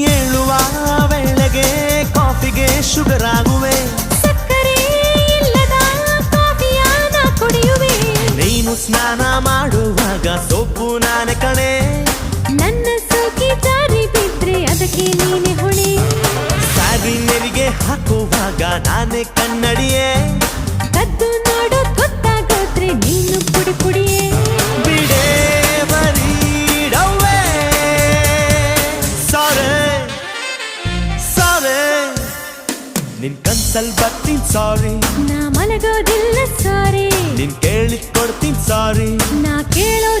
ಏಳುವ ವೇಳೆಗೆ ಕಾಫಿಗೆ ಶುಗರ್ ಆಗುವೆ. ಸಕ್ಕರೆ ಇಲ್ಲದ ಕಾಫಿಯಾನ ಕುಡಿಯುವೆ. ನೀನು ಸ್ನಾನ ಮಾಡುವಾಗ ಸೊಪ್ಪು ನಾನು ಕಣೆ. ನನ್ನ ಸೋಕಿ ಜಾರಿ ಬಿದ್ರೆ ಅದಕ್ಕೆ ನೀನೆ ಹೊಣೆ. ಸಾರಿ ನೆರಿಗೆ ಹಾಕುವಾಗ ನಾನೇ ಕನ್ನಡಿಯೇ. ನಿನ್ ಕನ್ಸಲ್ ಬರ್ತೀನಿ ಸಾರಿ. ನಾ ಮಲಗೋದಿಲ್ಲ ಸಾರಿ. ನಿನ್ ಕೇಳಿ ಕೊಡ್ತೀನಿ ಸಾರಿ. ನಾ ಸಾರಿ